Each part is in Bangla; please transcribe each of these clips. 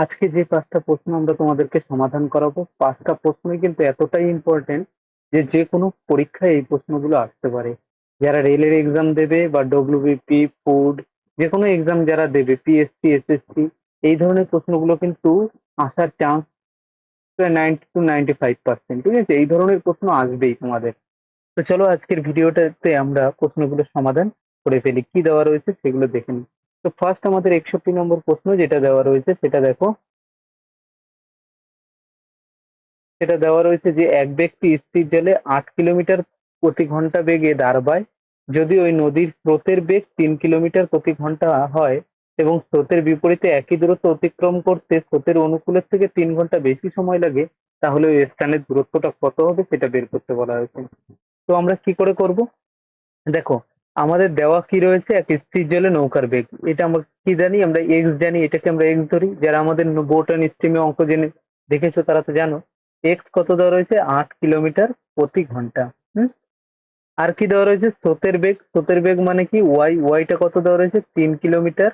আজকে যে পাঁচটা প্রশ্ন আমরা তোমাদেরকে সমাধান করাবো, পাঁচটা প্রশ্নই কিন্তু এতটাই ইম্পর্টেন্ট যে যে কোনো পরীক্ষায় এই প্রশ্নগুলো আসতে পারে। যারা রেলের এক্সাম দেবে বা ডব্লিউবিপি ফুড যে কোনো এক্সাম যারা দেবে পিএসসি এসএসসি এই ধরনের প্রশ্নগুলো কিন্তু আসার chance ninety two ninety five percent ঠিক আছে? এই ধরনের প্রশ্ন আসবেই তোমাদের। তো চলো আজকের ভিডিওটাতে আমরা প্রশ্নগুলোর সমাধান করে ফেলি। কি দেওয়া রয়েছে সেগুলো দেখে নিই। তো ফার্স্ট আমাদের একষট্টি নম্বর প্রশ্ন যেটা দেওয়া রয়েছে, সেটা দেখো। সেটা দেওয়া রয়েছে যে, এক ব্যক্তি স্থির জলে আট কিলোমিটার প্রতি ঘণ্টা বেগে দাঁড়ায়, যদি ওই নদীর স্রোতের বেগ তিন কিলোমিটার প্রতি ঘণ্টা হয় এবং স্রোতের বিপরীতে একই দূরত্ব অতিক্রম করতে স্রোতের অনুকূলের থেকে তিন ঘণ্টা বেশি সময় লাগে, তাহলে ওই স্থানের দূরত্বটা কত হবে সেটা বের করতে বলা হয়েছে। তো আমরা কি করে করব? দেখো আমাদের দেওয়া কি রয়েছে? এক স্থির জলে নৌকার বেগ। এটা আমরা কি জানি? আমরা এক্স জানি, এটাকে আমরা এক্স ধরি। যারা আমাদের বোট অ্যান্ড স্ট্রিমে অঙ্ক জেনে দেখেছ, তারা তো জানো। এক্স কত দেওয়া রয়েছে? আট কিলোমিটার প্রতি ঘণ্টা। হুম? আর কি দেওয়া রয়েছে? স্রোতের বেগ। স্রোতের বেগ মানে কি? ওয়াই ওয়াইটা কত দেওয়া রয়েছে? তিন কিলোমিটার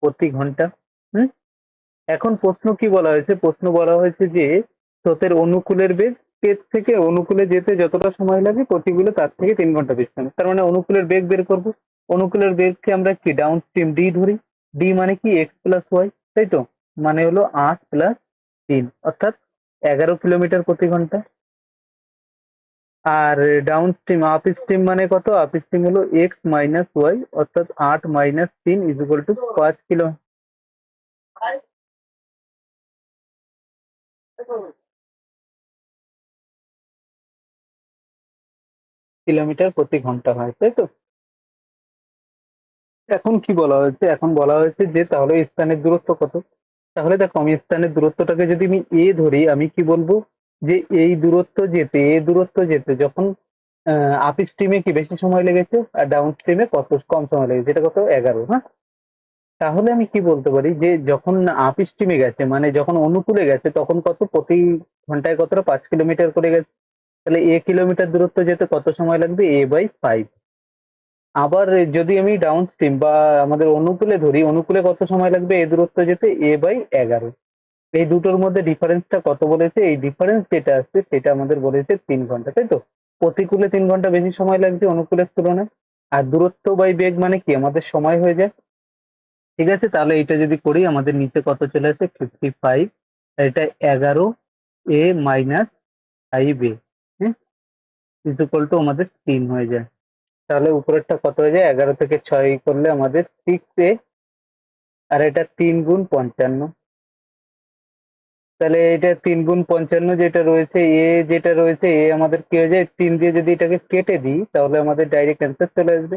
প্রতি ঘণ্টা। হুম? এখন প্রশ্ন কি বলা হয়েছে? প্রশ্ন বলা হয়েছে যে, স্রোতের অনুকূলের বেগ এর থেকে অনুকূলে যেতে যতটা সময় লাগে প্রতিগুলো তার থেকে তিন ঘণ্টা বেশি লাগে তার মানে অনুকূলের বেগ বের করব। অনুকূলের বেগকে আমরা কি ডাউন স্ট্রিম ডি ধরি? ডি মানে কি এক্স প্লাস ওয়াই তাই তো? মানে হলো আট প্লাস তিন। অর্থাৎ এগারো কিলোমিটার প্রতি ঘণ্টা। আর ডাউন স্ট্রিম আপ স্ট্রিম মানে কত? আপ স্ট্রিম হলো এক্স মাইনাস ওয়াই অর্থাৎ আট মাইনাস তিন ইজ ইকুয়াল টু পাঁচ কিলো। কিলোমিটার প্রতি ঘণ্টা হয়, তাই তো? এখন কি বলা হয়েছে? এখন বলা হয়েছে যে তাহলে স্থানের দূরত্ব কত? তাহলে দেখো, আমি স্থানের দূরত্বটাকে যদি আমি এ ধরি, আমি কি বলব? যে এই দূরত্ব যেতে, এই দূরত্ব যেতে যখন আপ স্ট্রিমে কি বেশি সময় লেগেছে আর ডাউন স্ট্রিমে কত কম সময় লেগেছে? এটা কত? এগারো হ্যাঁ? তাহলে আমি কি বলতে পারি? যে যখন আপ স্ট্রিমে গেছে মানে যখন অনুকূলে গেছে, তখন কত? প্রতি ঘন্টায় কতটা? পাঁচ কিলোমিটার করে গেছে। তাহলে এ কিলোমিটার দূরত্ব যেতে কত সময় লাগবে? এ বাই ফাইভ আবার যদি আমি ডাউন স্ট্রিম বা আমাদের অনুকূলে ধরি, অনুকূলে কত সময় লাগবে? এ দূরত্ব যেতে এ বাই এগারো। এই দুটোর মধ্যে ডিফারেন্সটা কত বলেছে? এই ডিফারেন্স যেটা আসছে সেটা আমাদের বলেছে তিন ঘণ্টা, তাই তো? প্রতিকূলে তিন ঘণ্টা বেশি সময় লাগছে অনুকূলের তুলনায়। আর দূরত্ব বাই বেগ মানে কি? আমাদের সময় হয়ে যায়। ঠিক আছে? তাহলে এটা যদি করি, আমাদের নিচে কত চলে আসে? ফিফটি ফাইভ এটা এগারো a minus five a. Equal to আমাদের তিন হয়ে যায়। তাহলে উপরেরটা কত হয়ে যায়? এগারো থেকে ছয় করলে আমাদের সিক্স এ, আর এটা তিন গুণ পঞ্চান্ন। তাহলে এটা তিন গুণ পঞ্চান্ন যেটা রয়েছে, এ যেটা রয়েছে, এ আমাদের কি হয়ে যায়? তিন দিয়ে যদি এটাকে কেটে দিই, তাহলে আমাদের ডাইরেক্ট অ্যান্সার চলে আসবে।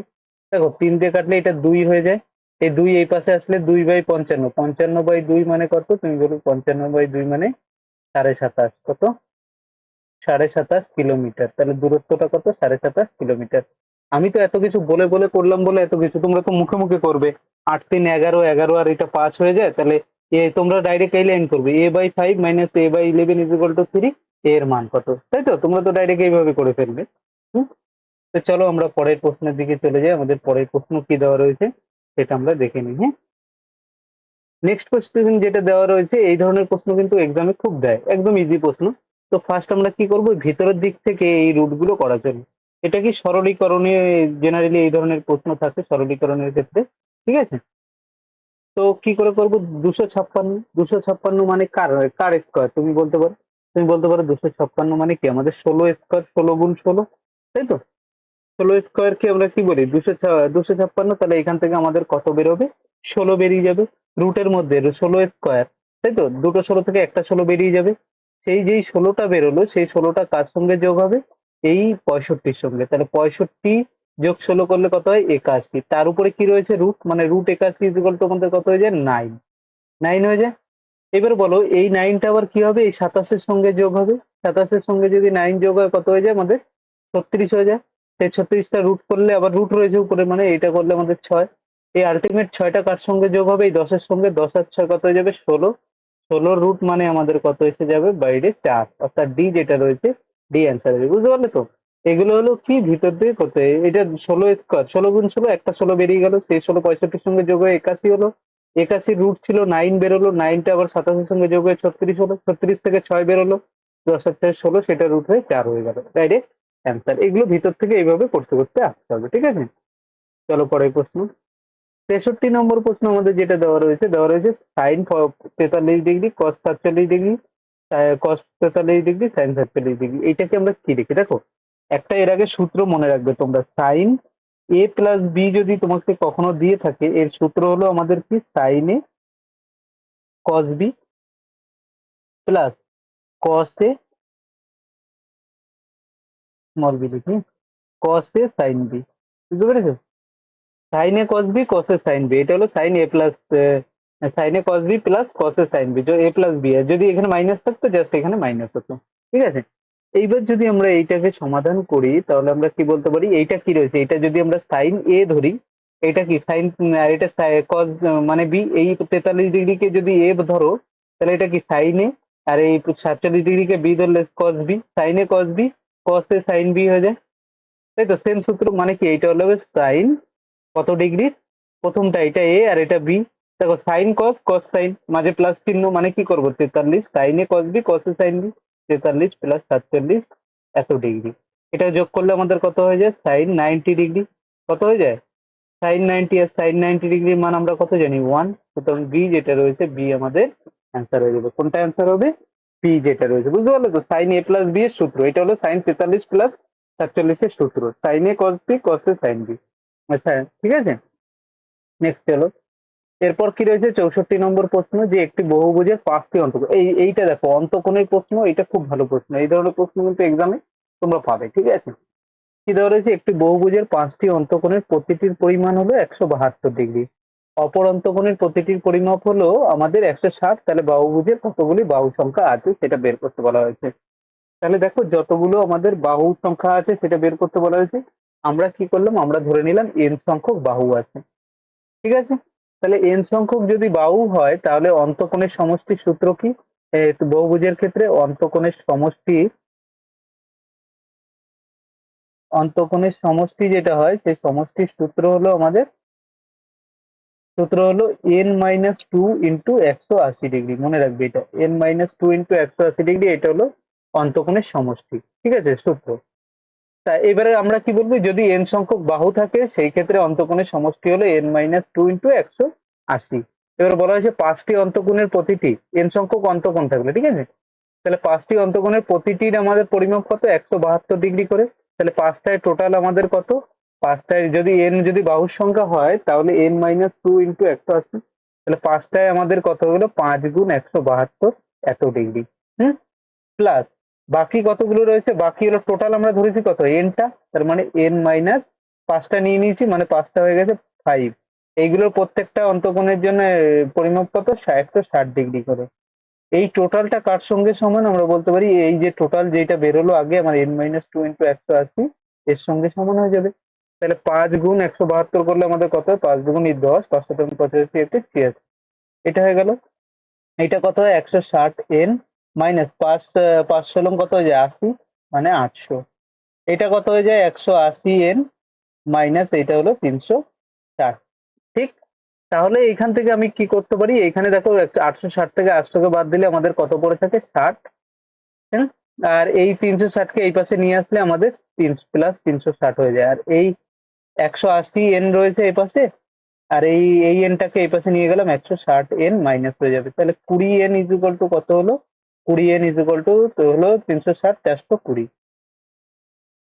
দেখো, তিন দিয়ে কাটলে এটা দুই হয়ে যায়। এই দুই এই পাশে আসলে দুই বাই পঞ্চান্ন। পঞ্চান্ন বাই দুই মানে কত? তুমি বলো পঞ্চান্ন বাই দুই মানে সাড়ে সাতাশ। কত? সাড়ে সাতাশ কিলোমিটার। তাহলে দূরত্বটা কত? সাড়ে সাতাশ কিলোমিটার। আমি তো এত কিছু বলে বলে করলাম বলে এত কিছু তোমরা তো মুখে মুখে করবে। আট তিন এগারো এগারো আর এটা পাঁচ হয়ে যায়, তাহলে এ তোমরা ডাইরেক্ট এই লাইন করবে। A by five minus a by eleven is equal to three এর মান কত? তাই তো? তোমরা তো ডাইরেক্ট এইভাবে করে ফেলবে। তো চলো আমরা পরের প্রশ্নের দিকে চলে যাই। আমাদের পরের প্রশ্ন কি দেওয়া রয়েছে সেটা আমরা দেখে নিই হ্যাঁ? নেক্সট কোশ্চেন যেটা দেওয়া রয়েছে, এই ধরনের প্রশ্ন কিন্তু এক্সামে খুব দেয়। একদম ইজি প্রশ্ন। তো ফার্স্ট আমরা কি করব? ভিতরের দিক থেকে এই রুটগুলো করার জন্য। এটা কি সরলীকরণে জেনারেলি এই ধরনের প্রশ্ন থাকে, সরলীকরণের ক্ষেত্রে। ঠিক আছে? তো কি করে করব? দুশো ছাপ্পান্ন দুশো ছাপ্পান্ন মানে কার কার স্কোয়ার তুমি বলতে পারো। তুমি বলতে পারো দুশো ছাপ্পান্ন মানে কি? আমাদের ষোলো স্কোয়ার ষোলো গুণ ষোলো, তাই তো? ষোলো স্কোয়ার কি আমরা কি বলি? দুশো দুশো ছাপ্পান্ন, তাহলে এখান থেকে আমাদের কত বেরোবে? ষোলো বেরিয়ে যাবে। রুটের মধ্যে ষোলো স্কোয়ার তাই তো? দুটো ষোলো থেকে একটা ষোলো বেরিয়ে যাবে। সেই যেই ষোলোটা বেরোলো, সেই ষোলোটা কার সঙ্গে যোগ হবে? এই পঁয়ষট্টির সঙ্গে। তাহলে পঁয়ষট্টি যোগ ষোলো করলে কত হয়? একাশি। তার উপরে কি রয়েছে? রুট মানে রুট একাশি ইকুয়াল টু আমাদের কত হয়ে যায়? নাইন নাইন হয়ে যায়? এবার বলো, এই নাইনটা আবার কি হবে? এই সাতাশের সঙ্গে যোগ হবে। সাতাশের সঙ্গে যদি নাইন যোগ হয়, কত হয়ে যায় আমাদের? ছত্রিশ হয়ে যায়। সেই ছত্রিশটা রুট করলে আবার রুট রয়েছে উপরে মানে এটা করলে আমাদের ছয়। এই আলটিমেট ছয়টা কার সঙ্গে যোগ হবে? এই দশের সঙ্গে। দশ আর ছয় কত হয়ে যাবে? ষোলো। ষোলোর রুট মানে আমাদের কত এসে যাবে? বাইরে চার। অর্থাৎ ডি যেটা রয়েছে ডি অ্যান্সার হবে বুঝতে পারলে তো? এগুলো হলো কি? ভিতর দিয়ে কত এটা ষোলো স্কোয়ার ষোলো গুণ ষোলো, একটা ষোলো বেরিয়ে গেল। সেই ষোলো পঁয়ষট্টির সঙ্গে যোগ হয়ে একাশি হলো। একাশি রুট ছিল নাইন বেরোলো নাইনটা আবার সাতাশের সঙ্গে যোগ হয়ে ছত্রিশ হলো। ছত্রিশ থেকে ছয় বেরোলো। দশ আর থেকে ষোলো, সেটা রুট হয়ে চার হয়ে গেল। ডাইরেক্ট অ্যান্সার এগুলো ভিতর থেকে এইভাবে করতে করতে আসতে হবে, ঠিক আছে? চলো পরের প্রশ্ন। তেষট্টি নম্বর প্রশ্ন আমাদের যেটা দেওয়া রয়েছে দেওয়া রয়েছে সাইন তেতাল্লিশ ডিগ্রি কস সাতচল্লিশ ডিগ্রি কস তেতাল্লিশ ডিগ্রি সাইন সাতচল্লিশ ডিগ্রি, এইটাকে আমরা কি লিখি? দেখো, একটা এর আগে সূত্র মনে রাখবে তোমরা। সাইন এ প্লাস বি যদি তোমাকে কখনো দিয়ে থাকে, এর সূত্র হলো আমাদের কি? Sine A cos B plus cos A small B লিখি। কস এ সাইন বি বুঝতে পেরেছ? Sine cos B cos sine B এটা হলো sine A plus sine A cos B plus cos sine B A plus B যদি এখানে মাইনাস থাকতো জাস্ট এখানে মাইনাস হতো। ঠিক আছে? এইবার যদি আমরা এইটাকে সমাধান করি, তাহলে আমরা কি বলতে পারি? এইটা কি রয়েছে? এটা যদি আমরা সাইন এ ধরি, এটা কি? সাইন আর এটা কস মানে বি এই তেতাল্লিশ ডিগ্রিকে যদি এ ধরো, তাহলে এটা কি সাইন এ আর এই সাতচল্লিশ ডিগ্রিকে বি ধরলে cos B sine A cos B cos A sine B হয়ে যায়। তাই তো? সেম সূত্র মানে কি? এইটা হলো সাইন কত ডিগ্রি? প্রথমটা এটা এ আর এটা বি দেখো সাইন কস কস সাইন মাঝে প্লাস চিহ্ন মানে কি করব? তেতাল্লিশ। সাইনে কস বি কসে সাইন বি তেতাল্লিশ প্লাস সাতচল্লিশ, এত ডিগ্রি। এটা যোগ করলে আমাদের কত হয়ে যায়? Sine ninety degree. কত হয়ে যায়? সাইন নাইনটি আর সাইন নাইনটি ডিগ্রির মান আমরা কত জানি? ওয়ান সুতরাং বি যেটা রয়েছে বি আমাদের অ্যান্সার হয়ে যাবে। কোনটা অ্যান্সার হবে? বি যেটা রয়েছে। বুঝতে পারলে তো? সাইন এ প্লাস বি এর সূত্র। এটা হলো সাইন তেতাল্লিশ প্লাস সাতচল্লিশের সূত্র। সাইন কস বি কসে সাইন বি আচ্ছা ঠিক আছে? নেক্সট চলো এরপর কি রয়েছে? চৌষট্টি নম্বর প্রশ্ন, যে একটি বহুভুজের পাঁচটি অন্তক এই, এইটা দেখো, অন্তকোণের প্রশ্ন, এটা খুব ভালো প্রশ্ন। এই ধরনের প্রশ্ন কিন্তু এক্সামে তোমরা পাবে, ঠিক আছে? কি দেওয়া রয়েছে? একটি বহুভুজের পাঁচটি অন্তকোণের প্রতিটির পরিমাণ হলো একশো বাহাত্তর ডিগ্রি। অপর অন্তকোণের প্রতিটির পরিমাপ হলো আমাদের একশো ষাট, তাহলে বাহুভুজের কতগুলি বাহু সংখ্যা আছে সেটা বের করতে বলা হয়েছে। তাহলে দেখো, যতগুলো আমাদের বাহু সংখ্যা আছে সেটা বের করতে বলা হয়েছে। আমরা কি করলাম? আমরা ধরে নিলাম এন সংখ্যক বাহু আছে। ঠিক আছে? তাহলে এন সংখ্যক যদি বাহু হয়, তাহলে অন্তকোণের সমষ্টি সূত্র কি? বহুভুজের ক্ষেত্রে অন্তকোণের সমষ্টি অন্তকোণের সমষ্টি যেটা হয়, সেই সমষ্টির সূত্র হলো আমাদের, সূত্র হলো এন মাইনাস টু ইন্টু একশো আশি ডিগ্রি মনে রাখবে এটা। এন মাইনাস টু ইন্টু একশো আশি ডিগ্রি এটা হলো অন্তকোণের সমষ্টি। ঠিক আছে? সূত্র। তা এবারে আমরা কি বলব, যদি এন সংখ্যক বাহু থাকে, সেই ক্ষেত্রে অন্তকোণের সমষ্টি হলো এন মাইনাস টু ইন্টু একশো আশি। এবার বলা হয়েছে পাঁচটি অন্তকোণের প্রতিটি এন সংখ্যক অন্তকোণ থাকলে, ঠিক আছে? তাহলে পাঁচটি অন্তকোণের প্রতিটির আমাদের পরিমাপ কত? একশো বাহাত্তর ডিগ্রি করে। তাহলে পাঁচটায় টোটাল আমাদের কত? পাঁচটায়, যদি এন যদি বাহুর সংখ্যা হয়, তাহলে এন মাইনাস টু ইন্টু একশো আশি। তাহলে পাঁচটায় আমাদের কত হলো? পাঁচ গুণ একশো বাহাত্তর, এত ডিগ্রি। হুম? প্লাস বাকি কতগুলো রয়েছে? বাকি হলো টোটাল আমরা ধরেছি কত? এনটা তার মানে এন মাইনাস পাঁচটা নিয়ে নিয়েছি মানে পাঁচটা হয়ে গেছে ফাইভ এইগুলোর প্রত্যেকটা অন্তকোণের জন্য পরিমাপ কত? একশো ষাট ডিগ্রি করে। এই টোটালটা কার সঙ্গে সমান? আমরা বলতে পারি এই যে টোটাল যেটা বেরোলো আগে, আমার এন মাইনাস টু ইন্টু একশো আশি এর সঙ্গে সমান হয়ে যাবে। তাহলে পাঁচ গুণ একশো বাহাত্তর করলে আমাদের কত? হয় পাঁচ দুগুণ দশ পাঁচশো পঁচাশি একটি ছিয়াশি। এটা হয়ে গেল। এটা কত? হয় একশো ষাট এন মাইনাস পাঁচ পাঁচ ষোলম কত হয়ে যায়? আশি মানে আটশো। এটা কত হয়ে যায়? একশো আশি এন মাইনাস এটা হলো তিনশো ষাট। ঠিক? তাহলে এখান থেকে আমি কি করতে পারি? এখানে দেখো আটশো ষাট থেকে আটশোকে বাদ দিলে আমাদের কত পড়ে থাকে? ষাট। হ্যাঁ আর এই তিনশো ষাটকে এই পাশে নিয়ে আসলে আমাদের তিনশো, প্লাস তিনশো ষাট হয়ে যায়। আর এই একশো আশি এন রয়েছে এই পাশে, আর এই এই এনটাকে এই পাশে নিয়ে গেলাম একশো ষাট এন মাইনাস হয়ে যাবে। তাহলে কুড়ি এন ইজুকাল টু কত হলো? কুড়ি এন ইজুকাল টু তো হলো তিনশো ষাট, চারশো কুড়ি।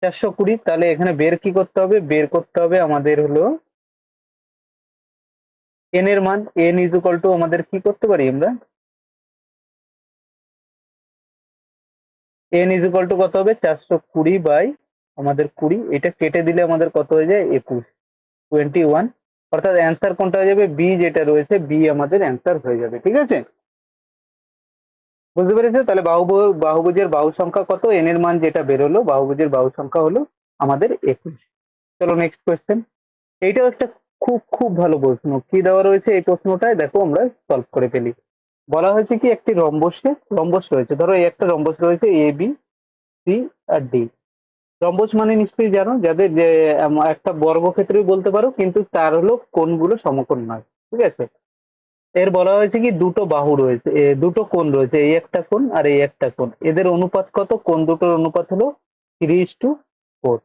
চারশো কুড়ি, তাহলে এখানে বের কি করতে হবে? বের করতে হবে আমাদের হলো এন এর মান। এন ইজুকাল টু আমাদের কি করতে পারি আমরা? এন ইজুকাল টু কত হবে? চারশো কুড়ি বাই আমাদের কুড়ি। এটা কেটে দিলে আমাদের কত হয়ে যায়? একুশ। টোয়েন্টি ওয়ান অর্থাৎ অ্যান্সার কোনটা হয়ে যাবে? বি যেটা রয়েছে বি আমাদের অ্যান্সার হয়ে যাবে। ঠিক আছে? বুঝতে পেরেছ? তাহলে বাহুব বাহুভুজের বাহু সংখ্যা কত? এন এর মান যেটা বেরোলো বাহুভুজের বাহু সংখ্যা হলো আমাদের একুশ। চলো নেক্সট কোয়েশ্চেন এইটাও একটা খুব খুব ভালো প্রশ্ন। কি দেওয়া রয়েছে এই প্রশ্নটায়? দেখো আমরা সলভ করে ফেলি। বলা হয়েছে কি একটি রম্বসে, রম্বস রয়েছে। ধরো এই একটা রম্বস রয়েছে এ বি সি আর ডি রম্বস মানে নিশ্চয়ই জানো, যাদের যে একটা বর্গক্ষেত্রই বলতে পারো, কিন্তু তার হলো কোনগুলো সমকোণ নয়। ঠিক আছে? এর বলা হয়েছে কি, দুটো বাহু রয়েছে দুটো কোণ রয়েছে, এই একটা কোণ আর এই একটা কোণ। এদের অনুপাত কত? কোণ দুটোর অনুপাত হলো থ্রি ইস টু ফোর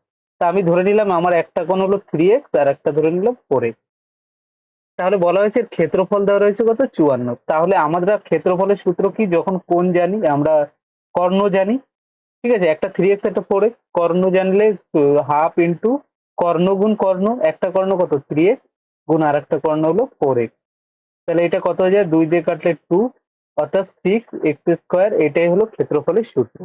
তা আমি ধরে নিলাম, আমার একটা কোণ হলো থ্রি এক্স আর একটা ধরে নিলাম ফোর এক্স তাহলে বলা হয়েছে ক্ষেত্রফল দেওয়া রয়েছে কত? চুয়ান্ন। তাহলে আমরা ক্ষেত্রফলের সূত্র কি? যখন কোণ জানি, আমরা কর্ণ জানি, ঠিক আছে? একটা থ্রি এক্স একটা ফোর এক্স কর্ণ জানলে হাফ ইন্টু কর্ণ গুণ কর্ণ, একটা কর্ণ কত? থ্রি এক্স গুণ আর একটা কর্ণ হলো ফোর এক্স তাহলে এটা কত হয়ে যায়? দুই দিয়ে কাটলে টু অর্থাৎ সিক্স এক্স স্কোয়ার এটাই হলো ক্ষেত্রফলের সূত্র।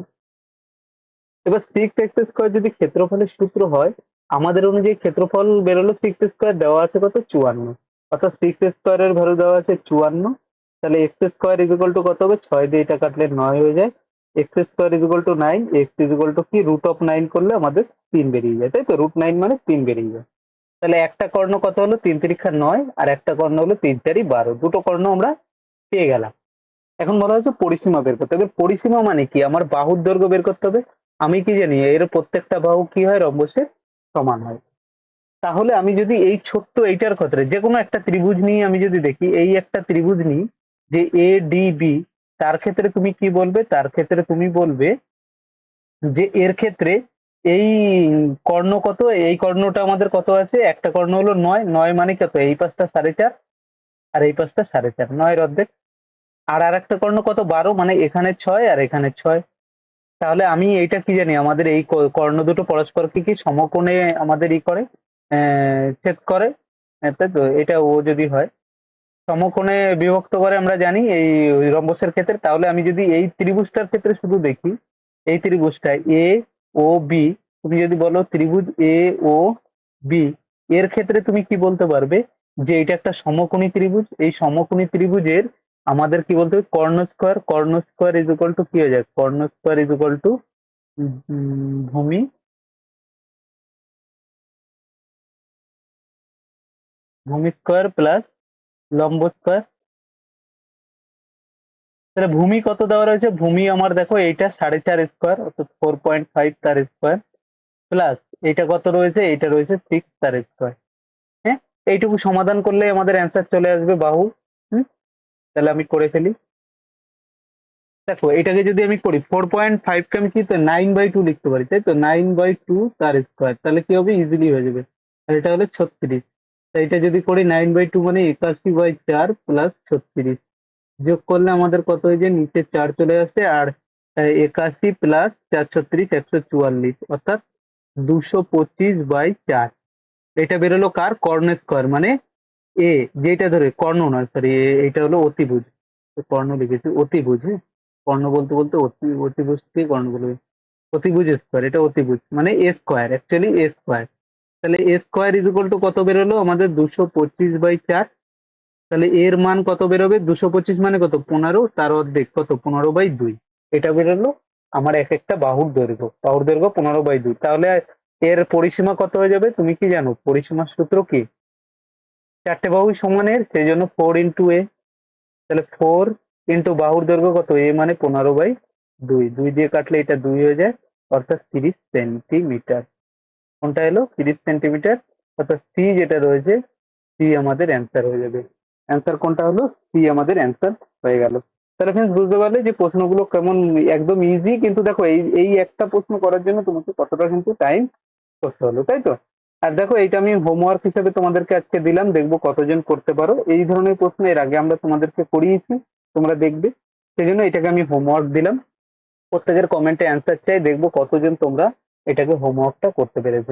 এবার সিক্স এক্স স্কোয়ার যদি ক্ষেত্রফলের সূত্র হয়, আমাদের অনুযায়ী ক্ষেত্রফল বেরোলো সিক্স স্কোয়ার দেওয়া আছে কত? চুয়ান্ন। অর্থাৎ সিক্স স্কোয়ারের ভ্যালু দেওয়া আছে চুয়ান্ন। তাহলে এক্স স্কোয়ার ইকুয়াল টু কত হবে? ছয় দিয়ে এটা কাটলে নয় হয়ে যায়। X square equal to nine x equal to কি? রুট অফ নাইন করলে আমাদের তিন বেরিয়ে যায়। তাই তো? রুট নাইন মানে তিন বেরিয়ে যায়। তাহলে একটা কর্ণ কত হলো? তিন তিরিক্ষা নয়, আর একটা কর্ণ হলো তিন চারি বারো। দুটো কর্ণ আমরা পেয়ে গেলাম। এখন বলা হচ্ছে পরিসীমা বের করতে হবে। পরিসীমা মানে কি? আমার বাহুর দৈর্ঘ্য বের করতে হবে। আমি কি জানি? এর প্রত্যেকটা বাহু কি হয়? রম্বসের সমান হয়। তাহলে আমি যদি এই ছোট্ট এইটার ক্ষেত্রে যে কোনো একটা ত্রিভুজ নিয়ে আমি যদি দেখি, এই একটা ত্রিভুজ নিই যে এ ডি বি তার ক্ষেত্রে তুমি কি বলবে? তার ক্ষেত্রে তুমি বলবে যে এর ক্ষেত্রে এই কর্ণ কত? এই কর্ণটা আমাদের কত আছে? একটা কর্ণ হলো নয়। নয় মানে কত? এই পাশটা সাড়ে চার। আর এই পাশটা সাড়ে চার। নয়ের অর্ধেক। আর আর একটা কর্ণ কত? বারো। মানে এখানে ছয় আর এখানে ছয়। তাহলে আমি এইটা কি জানি? আমাদের এই কর্ণ দুটো পরস্পরকে কি সমকোণে আমাদের ই করে? ছেদ করে? তাই তো? এটা ও যদি হয়। সমকোণে বিভক্ত করে আমরা জানি এই রম্বসের ক্ষেত্রে। তাহলে আমি যদি এই ত্রিভুজটার ক্ষেত্রে শুধু দেখি, এই ত্রিভুজটা এ ও, বি। তুমি যদি বলো ত্রিভুজ এ, ও, বি, এর ক্ষেত্রে তুমি কি বলতে পারবে? যে এটা একটা সমকোণী ত্রিভুজ। এই সমকোণী ত্রিভুজের আমাদের কি বলতে হবে? কর্ণ স্কোয়ার। কর্ণ স্কোয়ার ইজ ইকুয়াল টু কি হয়ে যায় কর্ণ স্কোয়ার ইজ ইকুয়াল টু ভূমি। ভূমি স্কোয়ার প্লাস লম্ব স্কোয়ার। তাহলে ভূমি কত দেওয়া রয়েছে? ভূমি আমার দেখো, এইটা সাড়ে চার স্কোয়ার অর্থাৎ ফোর পয়েন্ট ফাইভ তার স্কোয়ার প্লাস এইটা কত রয়েছে? এইটা রয়েছে সিক্স তার স্কোয়ার হ্যাঁ? এইটুকু সমাধান করলে আমাদের অ্যান্সার চলে আসবে বাহু, হুম? তাহলে আমি করে ফেলি। দেখো, এটাকে যদি আমি করি ফোর পয়েন্ট ফাইভকে আমি কি তো নাইন বাই টু লিখতে পারি, তাই তো? নাইন বাই টু তার স্কোয়ার তাহলে কি হবে? ইজিলি হয়ে যাবে। আর এটা হলো ছত্রিশ তা এটা যদি করি নাইন বাই টু মানে একাশি বাই চার প্লাস ছত্রিশ যোগ করলে আমাদের কত হয়ে যায়? নিচে চার চলে আসে আর একাশি প্লাস চার ছত্রিশ একশো চুয়াল্লিশ, অর্থাৎ দুশো পঁচিশ বাই চার। এটা বেরোলো কার? কর্ণ স্কোয়ার মানে এ যেটা ধরে, কর্ণ নয় সরি এটা হলো অতিভুজ। কর্ণ লিখেছি, অতিভুজ হ্যাঁ? কর্ণ বলতে বলতে অতি, অতিভুজ থেকে কর্ণ বলবে। অতিভুজ স্কোয়ার এটা অতিভুজ মানে a square actually a square তাহলে a square is equal to কত বেরোলো? আমাদের দুশো পঁচিশ বাই চার তাহলে এর মান কত বেরোবে? দুশো পঁচিশ মানে কত? পনেরো, তার অর্ধেক কত? পনেরো বাই দুই। এটা বেরোলো আমার এক একটা বাহুর দৈর্ঘ্য। বাহুর দৈর্ঘ্য পনেরো বাই দুই। তাহলে এর পরিসীমা কত হয়ে যাবে? তুমি কি জানো? পরিসীমার সূত্র কি? চারটে বাহু সমানের সেই জন্য ফোর ইন্টু এ তাহলে ফোর ইন্টু বাহুর দৈর্ঘ্য কত? এ মানে পনেরো বাই দুই। দুই দিয়ে কাটলে এটা দুই হয়ে যায়, অর্থাৎ তিরিশ সেন্টিমিটার। কোনটা এলো? তিরিশ সেন্টিমিটার। অর্থাৎ সি যেটা রয়েছে সি আমাদের অ্যান্সার হয়ে যাবে। অ্যান্সার কোনটা হলো? সি আমাদের অ্যান্সার হয়ে গেল। তাহলে ফ্রেন্ডস বুঝতে পারলে যে প্রশ্নগুলো কেমন একদম ইজি কিন্তু দেখো এই এই একটা প্রশ্ন করার জন্য তোমাকে কতটা কিন্তু টাইম করতে হলো, তাই তো? আর দেখো এইটা আমি হোমওয়ার্ক হিসেবে তোমাদেরকে আজকে দিলাম, দেখব কতজন করতে পারো। এই ধরনের প্রশ্ন এর আগে আমরা তোমাদেরকে করিয়েছি, তোমরা দেখবে। সেই জন্য এটাকে আমি হোমওয়ার্ক দিলাম। প্রত্যেকের কমেন্টে অ্যান্সার চাই, দেখব কতজন তোমরা এটাকে হোমওয়ার্কটা করতে পেরেছ?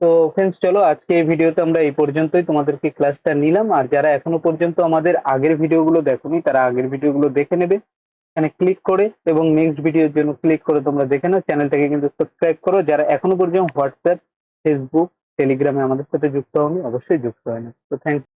তো ফ্রেন্ডস চলো আজকে এই ভিডিওতে আমরা এই পর্যন্তই। তোমাদেরকে ক্লাসটা নিলাম। আর যারা এখনও পর্যন্ত আমাদের আগের ভিডিওগুলো দেখোনি, তারা আগের ভিডিওগুলো দেখে নেবে। এখানে ক্লিক করে এবং নেক্সট ভিডিওর জন্য ক্লিক করে তোমরা দেখে নাও। চ্যানেলটাকে কিন্তু সাবস্ক্রাইব করো। যারা এখনও পর্যন্ত হোয়াটসঅ্যাপ ফেসবুক টেলিগ্রামে আমাদের সাথে যুক্ত হয়নি অবশ্যই যুক্ত হয় না তো থ্যাংক